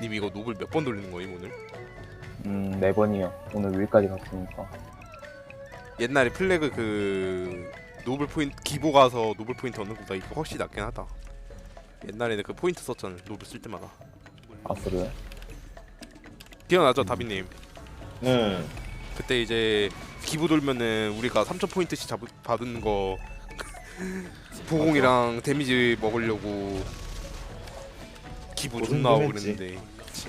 님 이거 노블 몇 번 돌리는 거임 오늘? 음, 네 번이요. 오늘 위까지 갔으니까. 옛날에 플래그 그 노블 포인트 기보 가서 노블 포인트 얻는 것보다 이거 확실히 낫긴 하다. 옛날에는 그 포인트 썼잖아 노블 쓸 때마다. 아, 그래요? 기억나죠 다비님? 응. 그때 이제 기부 돌면은 우리가 3천 포인트씩 잡, 받은 거 보공이랑 데미지 먹으려고 기부 존나. 그랬는데 그치.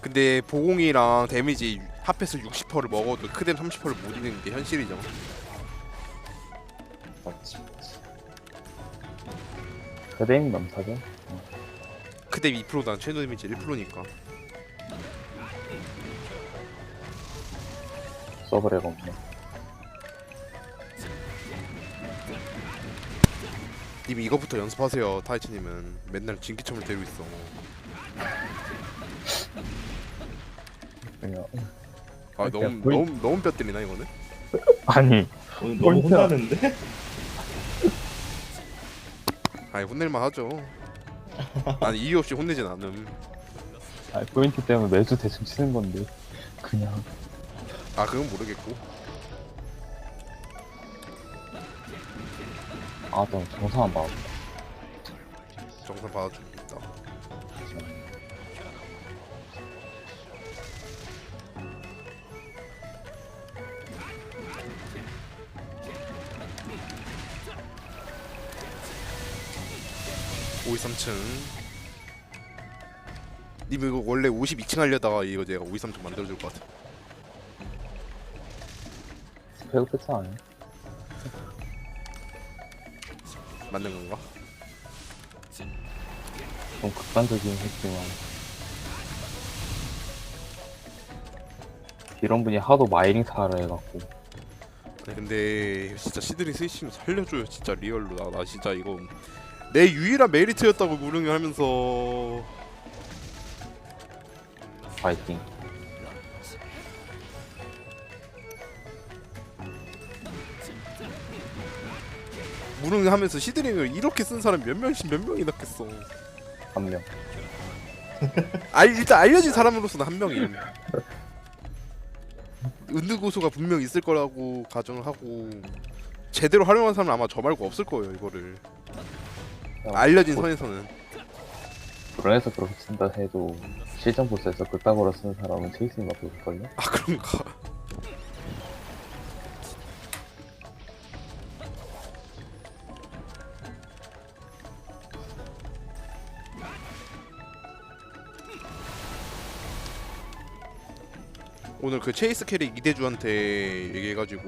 근데 보공이랑 데미지 합해서 60%를 먹어도 크뎀 30%를 못 이기는 게 현실이죠 맞지, 맞지. 그대임 넘사죠? 크뎀 2%난 최대 데미지 1%니까 서브레가 없네. 님 이거부터 연습하세요 타이치님은 맨날 진기점을 때리고 있어 그냥. 아 너무 보이- 너무 너무 뼈 때리나 이거는? 아니, 오늘 너무 포인트야. 혼나는데? 아니 혼낼만 하죠. 아니 이유 없이 혼내진 않음. 아니, 포인트 때문에 매주 대충 치는 건데. 그냥. 아 그건 모르겠고. 아, 좀 정상한 마음. 정상 받아주겠다. (523층) 님 이거 원래 52층 하려다가 이거 내가 523층 만들어줄 것 같아 배우 패스 아니야? 맞는 건가? 좀 극단적이긴 했지만. 이런 분이 하도 마이링 사를 해갖고. 아니 근데 진짜 시드니 스위칭 살려줘요 진짜 리얼로 나, 나 진짜 이거 내 유일한 메리트였다고 무릉이 하면서 파이팅. 무릉이 하면서 시드링을 이렇게 쓴 사람 몇 명씩 몇 명이 났겠어. 한 명. 알, 일단 알려진 사람으로서는 한 명이. 은느 고소가 분명 있을 거라고 가정을 하고 제대로 활용한 사람은 아마 저 말고 없을 거예요 이거를. 알려진 선에서는. 브론에서 그렇게 쓴다 해도 실전 보스에서 그따구로 쓰는 사람은 체이스님 밖에 없을걸요? 아 그런가 오늘 그 체이스 캐릭 이대주한테 얘기해가지고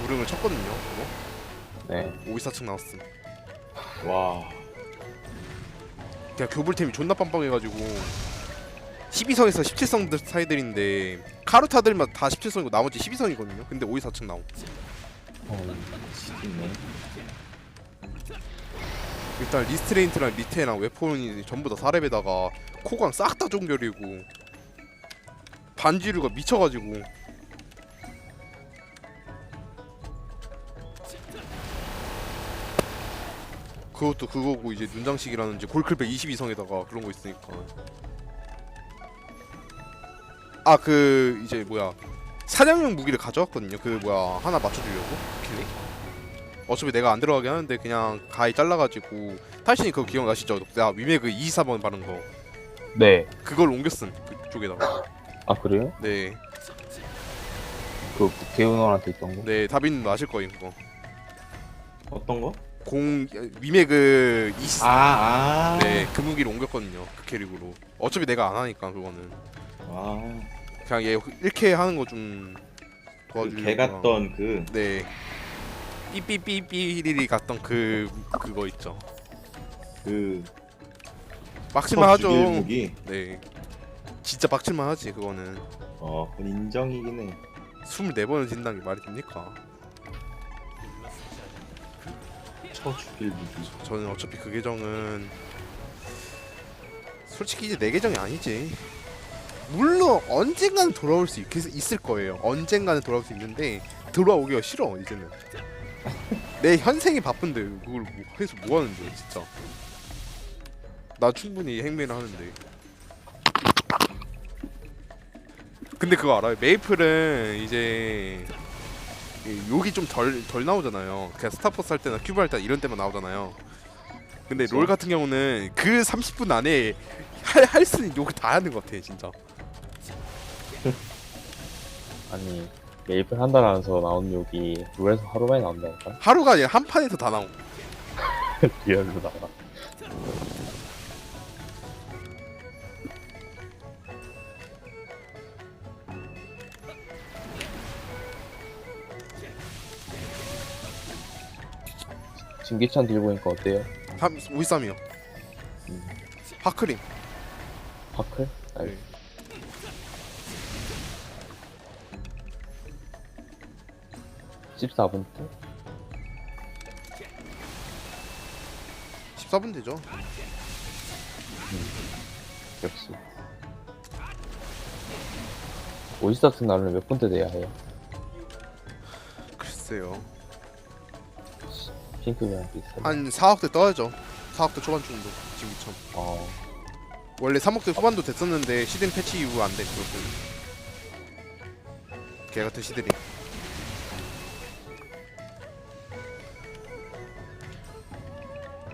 무릉을 쳤거든요 그거 네. 524층 나왔음 와. 그냥 교불템이 존나 빵빵해가지고 12성에서 17성 사이들인데 카르타들만 다 17성이고 나머지 12성이거든요 근데 524층 나옴 어, 지기네. 일단 리스트레인트랑 리테랑 웨폰이 전부 다 4렙에다가 코광 싹다 종결이고 반지류가 미쳐가지고. 그것도 그거고 이제 눈장식이라는지 골클백 22성에다가 그런 거 있으니까. 아 그 이제 뭐야. 사냥용 무기를 가져왔거든요. 그 뭐야. 하나 맞춰주려고. 필리 어차피 내가 안 들어가게 하는데 그냥 가위 잘라가지고. 탈신이 그거 기억나시죠? 내가 위메그 24번 바른 거. 네. 그걸 옮겼음. 그쪽에다가 아, 그래요? 네, 그 개운원한테 있던 거? 네 다빈도 아실 거예요 그거 어떤 거? 공 위메그 24 아, 아. 네, 그 무기를 옮겼거든요. 그 캐릭으로. 어차피 내가 안 하니까 그거는. 와. 그냥 얘 1K 하는 거좀그 도와주려고. 개 같던 그. 네. 삐삐삐삐리리 갔던 그 그거 있죠. 그. 빡칠만 하죠. 죽일 무기. 네. 진짜 빡칠만 하지 그거는. 어, 그건 인정이긴 해. 24번을 진다는 게 말이 됩니까? 쳐 죽일 무기. 저는 어차피 그 계정은 솔직히 이제 내 계정이 아니지. 물론 언젠가는 돌아올 수 있, 있을 거예요. 언젠가는 돌아올 수 있는데 돌아오기가 싫어 이제는. 내 현생이 바쁜데 그걸 뭐 해서 뭐 하는데 진짜. 나 충분히 행매를 하는데. 근데 그거 알아요? 메이플은 이제 이 욕이 좀 덜 덜 나오잖아요. 그냥 스타포스 할 때나 큐브 할 때 이런 때만 나오잖아요. 근데 롤 같은 경우는 그 30분 안에 할 할 수 있는 욕을 다 하는 것 같아 진짜. 아니 메이플 한달 안에서 나온 욕이 룰에서 하루 만에 나온다니까? 하루가 아니라 한 판에서 다 나옴. 리얼로 나와 진기찬 들고 오니까 어때요? 3 53이요. 음. 파크림. 파클? 네. 네. 14분 때? 14분 되죠. 역시 오이스타트 나루는 몇 분대 돼야 해요? 글쎄요. 핑크랑 비슷하게 한 4억대 떠야죠. 4억대 초반 정도 지금처럼. 어... 원래 3억대 후반도 됐었는데 시즌 패치 이후 안 돼. 그렇고. 개 같은 시들이.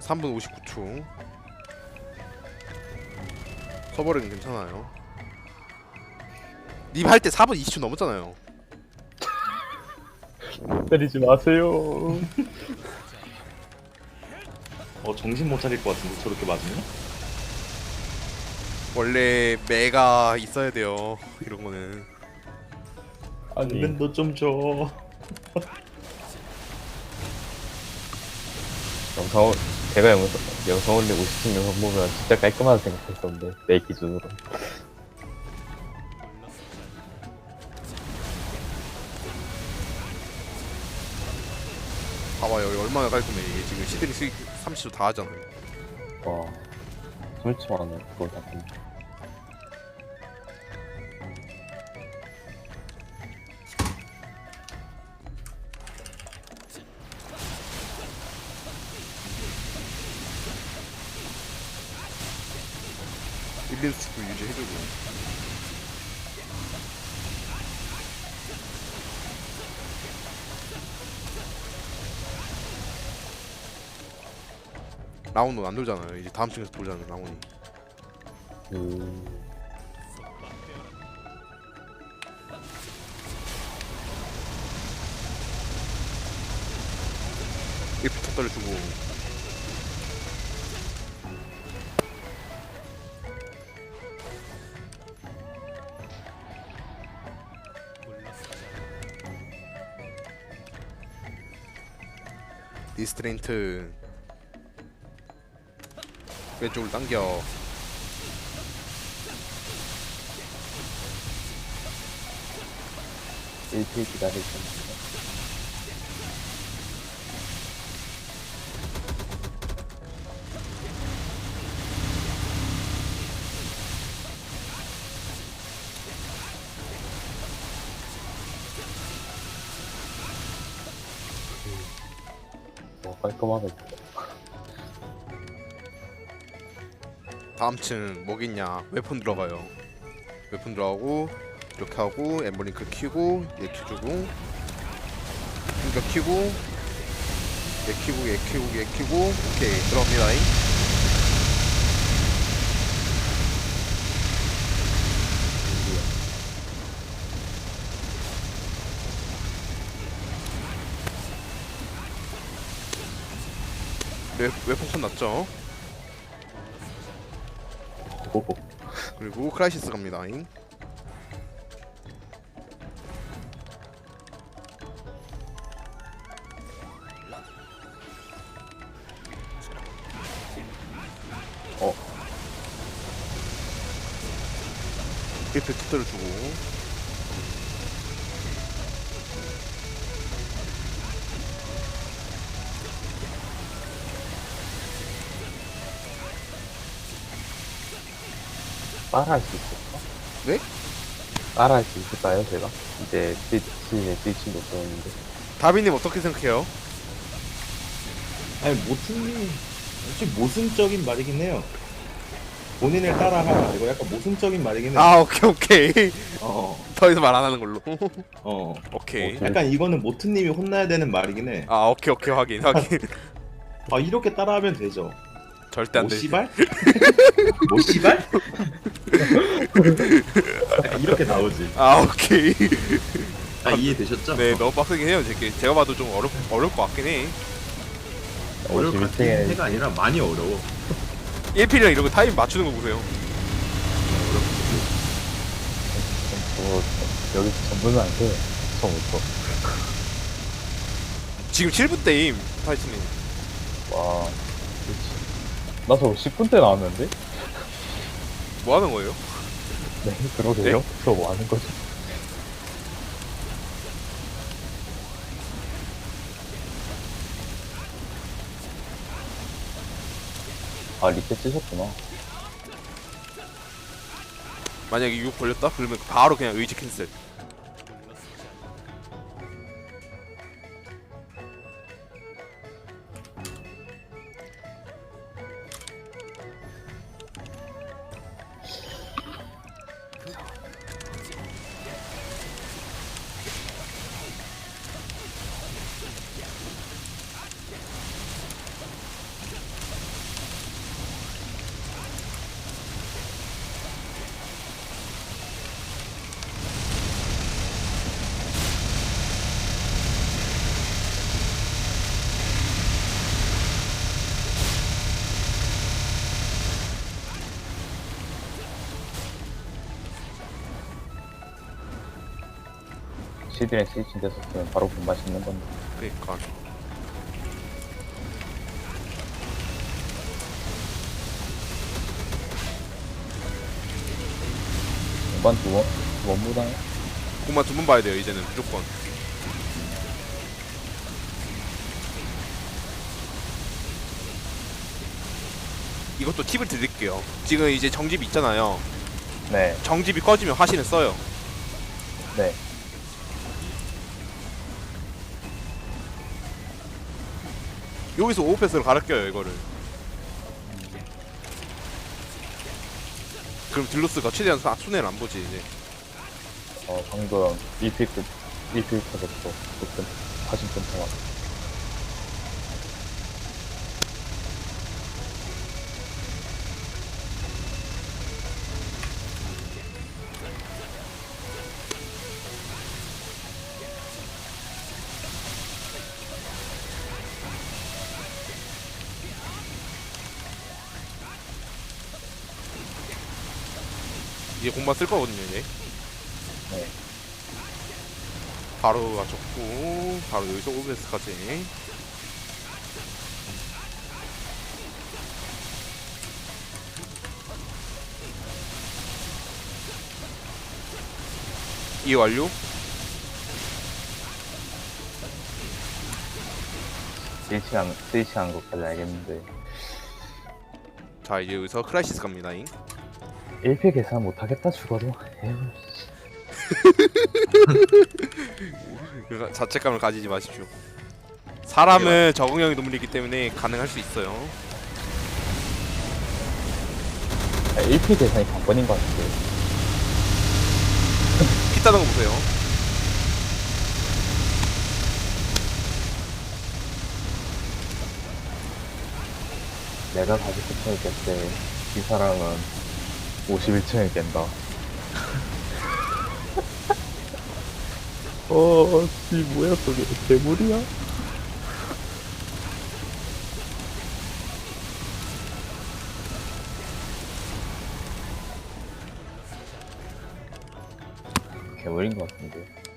(3분 59초) 서버링 괜찮아요 님 할 때 4분 20초 넘었잖아요 때리지 마세요 어 정신 못 차릴 것 같은데 저렇게 맞으면? 원래 매가 있어야 돼요 이런 거는 아니 근데 너좀 줘. 영상 제가 영상 영상 올리고 싶은 영상 보면 진짜 깔끔하다 생각했었는데 내 기준으로 여기 얼마나 깔끔해. 이게 지금 시드니 수익 30초 다 하잖아요 와 솔직하네 그걸 다 보면 일린 스프 유지해주고 라운드 안 돌잖아요. 이제 다음 층에서 돌잖아요 라운이 그... 이렇게 턱달을 주고. 리스트레인트 왼쪽을 당겨. 일주일 기다릴 겁니다 와 깔끔하다 다음 층 뭐겠냐? 웨폰 들어가요. 웨폰 들어가고 이렇게 하고 엠버링크 키고 얘 키주고 공격 키고 얘 키고 얘 키고 얘 키고 오케이 들어갑니다잉 웨, 웨폰 컷 났죠 오호 그리고 크라이시스 갑니다 잉 어. 이렇게 투터를 주고 따라할 수 있을까? 네? 따라할 수 있을까요 제가? 이제 스위치에 스위치도 없었는데 다비님 어떻게 생각해요? 아니 모퉁이 역시 모순적인 말이긴 해요. 본인을 따라하라 이거 약간 모순적인 말이긴 해. 아 오케이 오케이 어, 더 이상 말 안 하는 걸로 어. 오케이 오케이. 약간 이거는 모트님이 혼나야 되는 말이긴 해. 아 오케이 오케이 확인 확인 아 이렇게 따라하면 되죠. 절대 안뭐 되지 씨발? 뭐 씨발? 약간 이렇게 나오지. 아 오케이 아 이해되셨죠? 네 너무 빡세긴 해요 제게 제가 봐도 좀 어렵 어려울 것 같긴 해 어려울 것 같은 51층에 해가 아니라 많이 어려워. 1필이랑 이런 거 타임 맞추는 거 보세요 뭐 여기서 전부는 안 돼. 처음부터. 지금 7분 때임 타이슨님 와. 나 저거 10분 때 나왔는데? 뭐 하는 거예요? 네, 그러게요. 저 뭐 하는 거죠? 아, 리셋 찌셨구나. 만약에 6 걸렸다? 그러면 바로 그냥 의지 캔슬 시드랑 스위칭 됐었으면 바로 본 맛있는 건데. 그니까. 전반 두 번, 두 번보다 공만 두 번 봐야 돼요 이제는. 무조건. 이것도 팁을 드릴게요. 지금 이제 정집 있잖아요. 네, 정집이 꺼지면 화신을 써요. 네. 여기서 오버패스로 갈아 껴요 이거를 그럼 딜로스가 최대한 사- 손해를 안 보지 이제 어, 방금 1픽, 1픽 터졌어. 그때 사진 끊다 공만 쓸 거거든요 이제 네. 바로 맞췄고 바로 여기서 오버패스까지 이해 완료? 스위칭한, 스위칭한 것까지 알겠는데. 자 이제 여기서 크라이시스 갑니다잉 1픽 계산 못하겠다, 죽어도. 에휴, 그러니까 자책감을 가지지 마십시오 사람은 적응형이 동물이기 때문에 가능할 수 있어요 아, 1픽 계산이 관건인 것 같은데. 피 따는 거 보세요 내가 49층을 깼대. 이 사람은 51층을 깬다. 어, 이 뭐야, 저게. 괴물이야? 괴물인 것 같은데.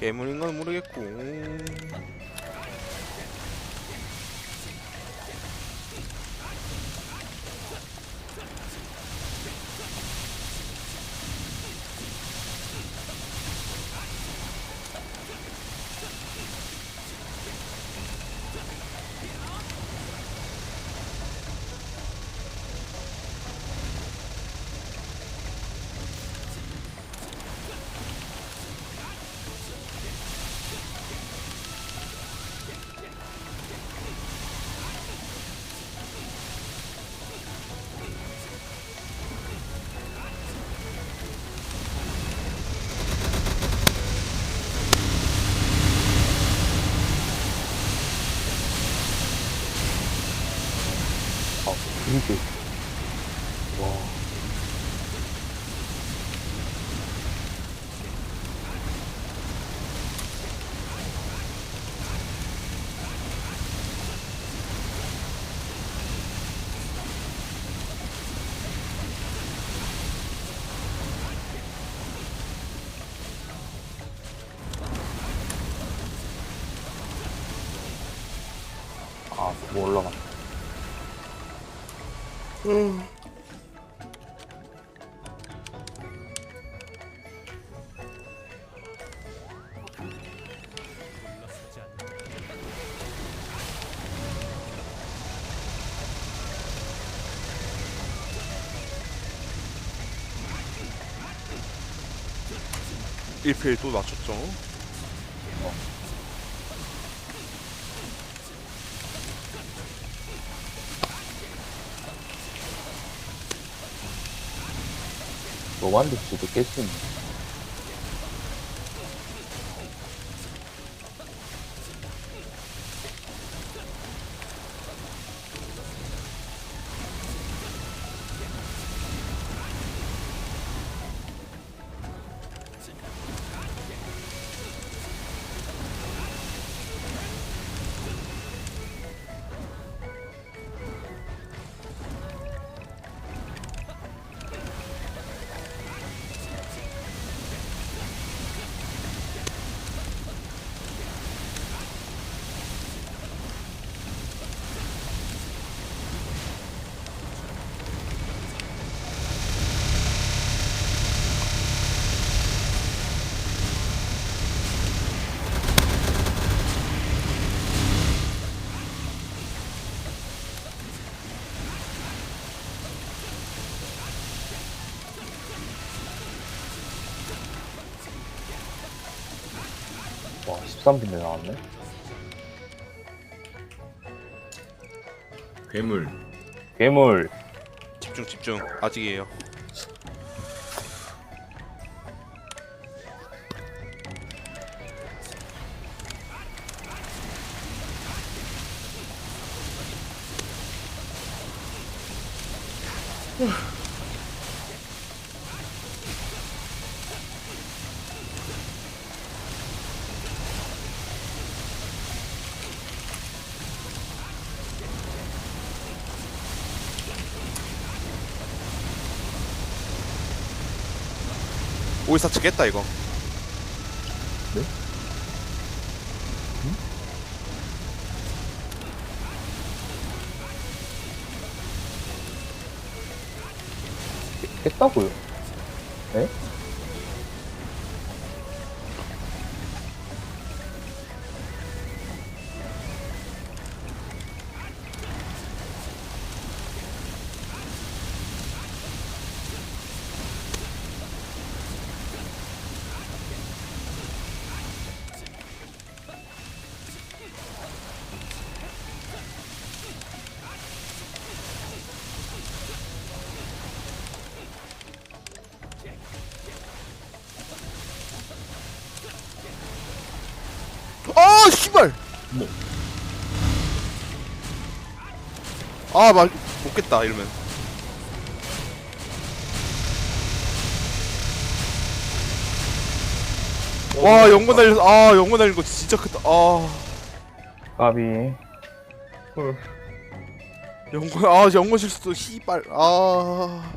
괴물인 건 모르겠고 뭐 올라가. 일필또 맞췄죠 로만드 씨도 깰 수 있네. 와, 13분대 나왔네? 괴물. 괴물. 집중 집중 아직이에요 오이사 치겠다 이거. 깼다고요? 뭐. 아말 못겠다 이러면. 와 연고 날렸어 아 연고 날린 거 진짜 크다. 아. 까비. 연고 아 연고 실수 씨발. 아